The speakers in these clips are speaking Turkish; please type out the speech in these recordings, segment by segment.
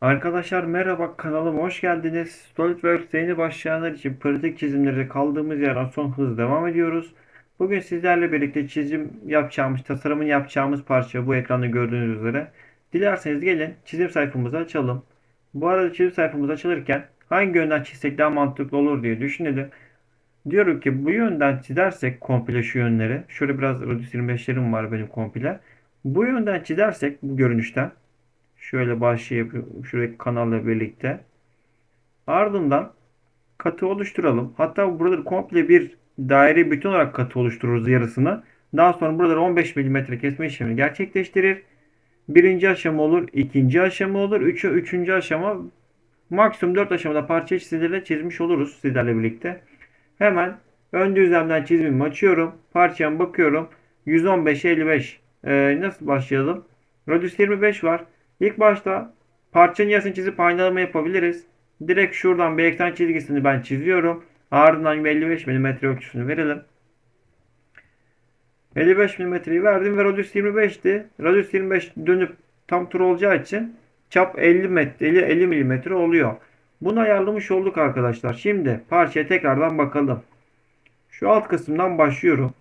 Arkadaşlar merhaba kanalıma hoş geldiniz. SolidWorks yeni başlayanlar için pratik çizimleri kaldığımız yerden son hız devam ediyoruz. Bugün sizlerle birlikte çizim yapacağımız, tasarımını yapacağımız parça bu ekranda gördüğünüz üzere. Dilerseniz gelin çizim sayfamızı açalım. Bu arada çizim sayfamız açılırken hangi yönden çizsek daha mantıklı olur diye düşünelim. Diyorum ki bu yönden çizersek komple şu yönleri. Şöyle biraz radius 25'lerim var benim komple. Bu yönden çizersek bu görünüşten Şöyle başlayıp şuradaki kanalla birlikte. Ardından katı oluşturalım. Hatta burada komple bir daire bütün olarak katı oluştururuz yarısını. Daha sonra buraları 15 mm kesme işlemini gerçekleştirir. Birinci aşama olur, ikinci aşama olur, üçü, üçüncü aşama maksimum 4 aşamada parça çizgilerle çizmiş oluruz sizlerle birlikte. Hemen ön düzlemden çizimimi açıyorum. Parçaya bakıyorum. 115 55 ee, nasıl başlayalım? Radius 25 var. İlk başta parçanın yarısını çizip aynalama yapabiliriz. Direkt şuradan bir çizgisini ben çiziyorum. Ardından 55 mm ölçüsünü verelim. 55 mm'yi verdim ve radius 25'ti. Radius 25 dönüp tam tur olacağı için çap 50 metre 50 mm oluyor. Bunu ayarlamış olduk arkadaşlar. Şimdi parçaya tekrardan bakalım. Şu alt kısımdan başlıyorum.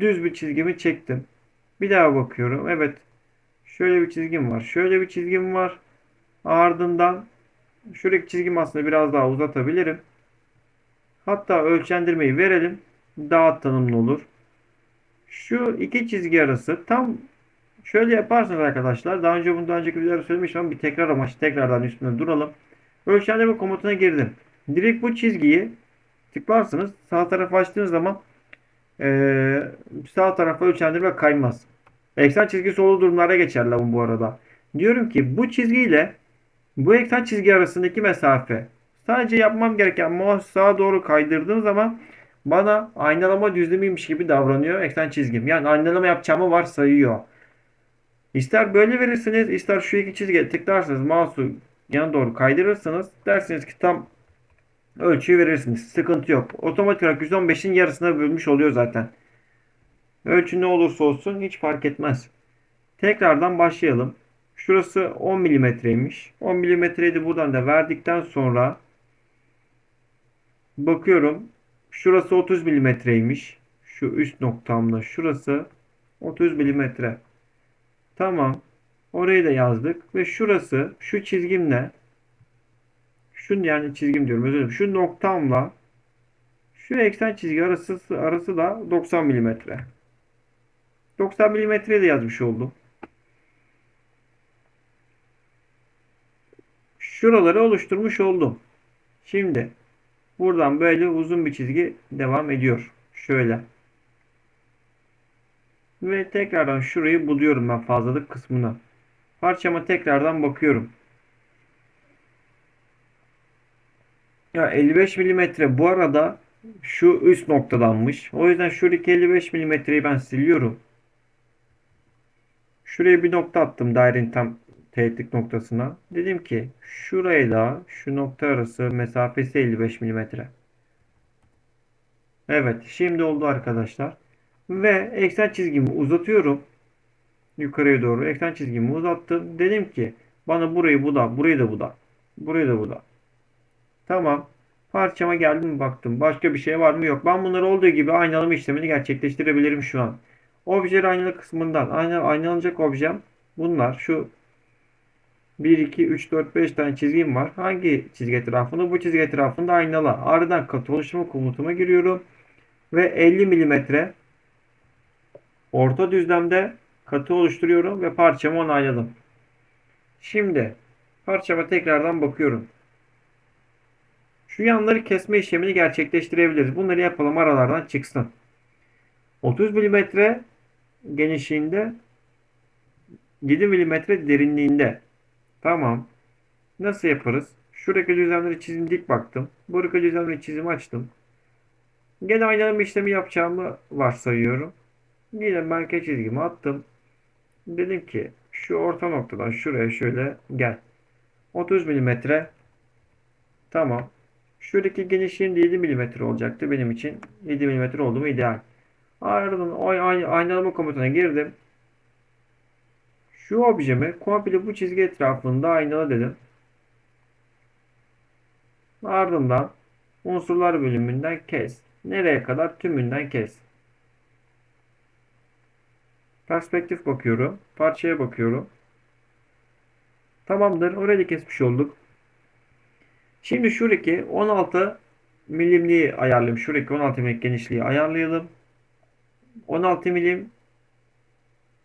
Düz bir çizgimi çektim. Bir daha bakıyorum. Evet Şöyle bir çizgim var. Şöyle bir çizgim var. Ardından şuradaki çizgimi aslında biraz daha uzatabilirim. Hatta ölçendirmeyi verelim. Daha tanımlı olur. Şu iki çizgi arası tam şöyle yaparsanız arkadaşlar. Daha önce bunu daha önceki videoda söylemiştim ama bir tekrar amaçlı tekrardan üstünde duralım. Ölçendirme komutuna girdim. Direkt bu çizgiyi tıklarsınız. Sağ tarafa açtığınız zaman ee, sağ tarafa ölçendirme kaymaz. Eksen çizgisi olduğu durumlara geçerler bu arada. Diyorum ki bu çizgiyle bu eksen çizgi arasındaki mesafe sadece yapmam gereken mouse sağa doğru kaydırdığım zaman bana aynalama düzlemiymiş gibi davranıyor eksen çizgim. Yani aynalama yapacağımı varsayıyor. İster böyle verirsiniz ister şu iki çizgiye tıklarsınız mouse'u yana doğru kaydırırsınız. Dersiniz ki tam ölçüyü verirsiniz. Sıkıntı yok. Otomatik olarak 115'in yarısına bölmüş oluyor zaten. Ölçü ne olursa olsun hiç fark etmez. Tekrardan başlayalım. Şurası 10 milimetreymiş. 10 milimetreyi buradan da verdikten sonra bakıyorum. Şurası 30 milimetreymiş. Şu üst noktamda şurası 30 milimetre. Tamam. Orayı da yazdık ve şurası şu çizgimle şu yani çizgim diyorum özür dilerim. Şu noktamla şu eksen çizgi arası arası da 90 milimetre. 90 milimetre de yazmış oldum. Şuraları oluşturmuş oldum. Şimdi buradan böyle uzun bir çizgi devam ediyor. Şöyle. Ve tekrardan şurayı buluyorum ben fazlalık kısmına. Parçama tekrardan bakıyorum. Ya 55 milimetre bu arada şu üst noktadanmış. O yüzden şuradaki 55 milimetreyi ben siliyorum. Şuraya bir nokta attım dairenin tam teğetlik noktasına. Dedim ki şurayla şu nokta arası mesafesi 55 mm. Evet şimdi oldu arkadaşlar. Ve eksen çizgimi uzatıyorum. Yukarıya doğru eksen çizgimi uzattım. Dedim ki bana burayı bu da burayı da bu da. Burayı da bu da. Tamam. Parçama geldim baktım. Başka bir şey var mı? Yok. Ben bunları olduğu gibi aynalama işlemini gerçekleştirebilirim şu an. Objeler aynalı kısmından ayna, aynalanacak objem bunlar. Şu 1, 2, 3, 4, 5 tane çizgim var. Hangi çizgi etrafında? Bu çizgi etrafında aynalı. Ardından katı oluşturma komutuma giriyorum. Ve 50 mm orta düzlemde katı oluşturuyorum ve parçamı onayladım. Şimdi parçama tekrardan bakıyorum. Şu yanları kesme işlemini gerçekleştirebiliriz. Bunları yapalım aralardan çıksın. 30 mm genişliğinde 7 mm derinliğinde. Tamam. Nasıl yaparız? Şuradaki düzlemleri çizim dik baktım. Buradaki düzlemleri çizim açtım. Gene aynalama işlemi yapacağımı varsayıyorum. Yine merkez çizgimi attım. Dedim ki şu orta noktadan şuraya şöyle gel. 30 mm. Tamam. Şuradaki genişliğim de 7 mm olacaktı benim için. 7 mm oldu mu ideal. Ardından aynalama komutuna girdim. Şu objemi komple bu çizgi etrafında aynala dedim. Ardından unsurlar bölümünden kes. Nereye kadar? Tümünden kes. Perspektif bakıyorum. Parçaya bakıyorum. Tamamdır. Orayı da kesmiş olduk. Şimdi şuradaki 16 milimliği ayarlayalım. Şuradaki 16 milimlik genişliği ayarlayalım. 16 milim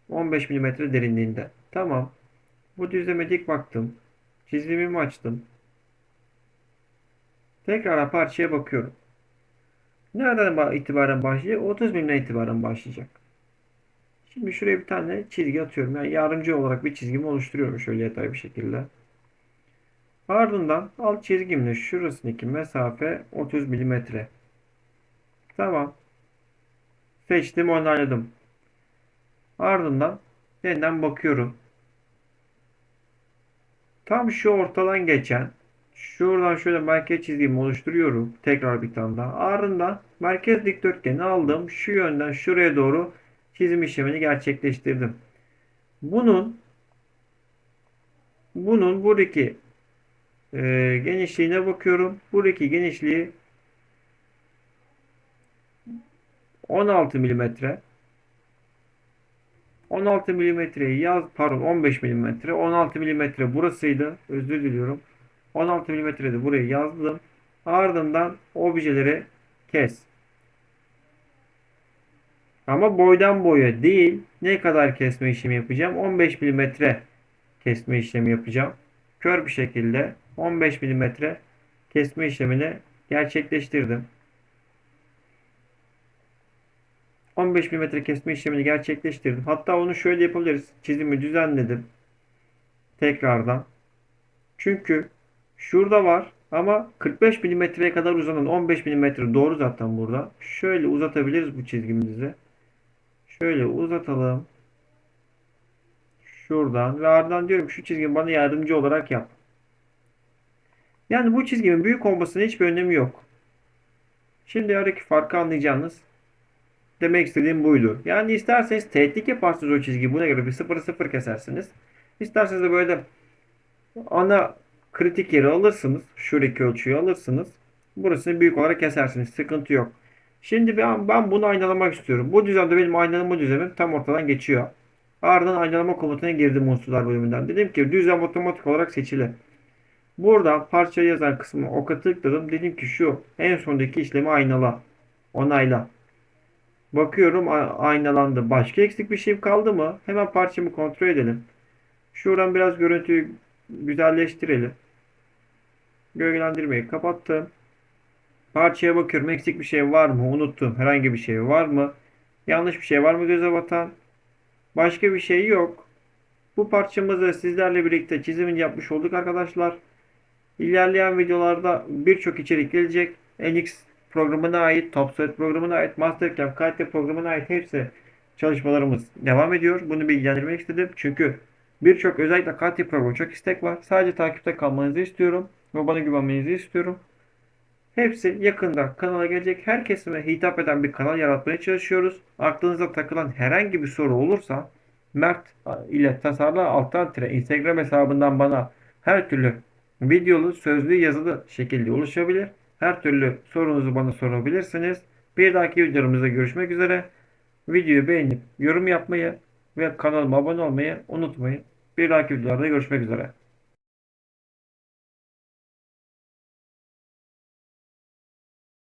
15 milimetre derinliğinde. Tamam. Bu düzleme dik baktım. Çizimimi açtım. Tekrar parçaya bakıyorum. Nereden itibaren başlayacak? 30 milimden itibaren başlayacak. Şimdi şuraya bir tane çizgi atıyorum. Yani yardımcı olarak bir çizgimi oluşturuyorum şöyle yatay bir şekilde. Ardından alt çizgimle şurasındaki mesafe 30 milimetre. Tamam. Seçtim onayladım. Ardından yeniden bakıyorum. Tam şu ortadan geçen şuradan şöyle merkez çizgimi oluşturuyorum. Tekrar bir tane daha. Ardından merkez dikdörtgeni aldım. Şu yönden şuraya doğru çizim işlemini gerçekleştirdim. Bunun bunun buradaki e, genişliğine bakıyorum. Buradaki genişliği 16 milimetre. 16 milimetreyi yaz pardon 15 milimetre. 16 milimetre burasıydı özür diliyorum. 16 milimetre de burayı yazdım. Ardından objeleri kes. Ama boydan boya değil ne kadar kesme işlemi yapacağım? 15 milimetre kesme işlemi yapacağım. Kör bir şekilde 15 milimetre kesme işlemini gerçekleştirdim 15 mm kesme işlemini gerçekleştirdim. Hatta onu şöyle yapabiliriz. Çizimi düzenledim. Tekrardan. Çünkü şurada var ama 45 mm'ye kadar uzanan 15 mm doğru zaten burada. Şöyle uzatabiliriz bu çizgimizi. Şöyle uzatalım. Şuradan ve ardından diyorum şu çizgimi bana yardımcı olarak yap. Yani bu çizgimin büyük olmasının hiçbir önemi yok. Şimdi aradaki farkı anlayacağınız Demek istediğim buydu. Yani isterseniz tehdit yaparsınız o çizgiyi. Buna göre bir 0-0 kesersiniz. İsterseniz de böyle ana kritik yeri alırsınız. Şuradaki ölçüyü alırsınız. Burasını büyük olarak kesersiniz. Sıkıntı yok. Şimdi ben, ben bunu aynalamak istiyorum. Bu düzende benim aynalama düzlemim tam ortadan geçiyor. Ardından aynalama komutuna girdim unsurlar bölümünden. Dedim ki düzlem otomatik olarak seçili. Burada parça yazan kısmı oka tıkladım. Dedim ki şu en sondaki işlemi aynala. Onayla. Bakıyorum aynalandı. Başka eksik bir şey kaldı mı? Hemen parçamı kontrol edelim. Şuradan biraz görüntüyü güzelleştirelim. Gölgelendirmeyi kapattım. Parçaya bakıyorum. Eksik bir şey var mı? Unuttum. Herhangi bir şey var mı? Yanlış bir şey var mı göze batan? Başka bir şey yok. Bu parçamızı sizlerle birlikte çizimini yapmış olduk arkadaşlar. İlerleyen videolarda birçok içerik gelecek. NX programına ait, TopSet programına ait, Mastercam, kalite programına ait hepsi çalışmalarımız devam ediyor. Bunu bilgilendirmek istedim. Çünkü birçok özellikle kalite programı çok istek var. Sadece takipte kalmanızı istiyorum ve bana güvenmenizi istiyorum. Hepsi yakında kanala gelecek. Her kesime hitap eden bir kanal yaratmaya çalışıyoruz. Aklınıza takılan herhangi bir soru olursa Mert ile tasarla alttan tire Instagram hesabından bana her türlü videolu, sözlü, yazılı şekilde ulaşabilir. Her türlü sorunuzu bana sorabilirsiniz. Bir dahaki videomuzda görüşmek üzere. Videoyu beğenip yorum yapmayı ve kanalıma abone olmayı unutmayın. Bir dahaki videolarda görüşmek üzere.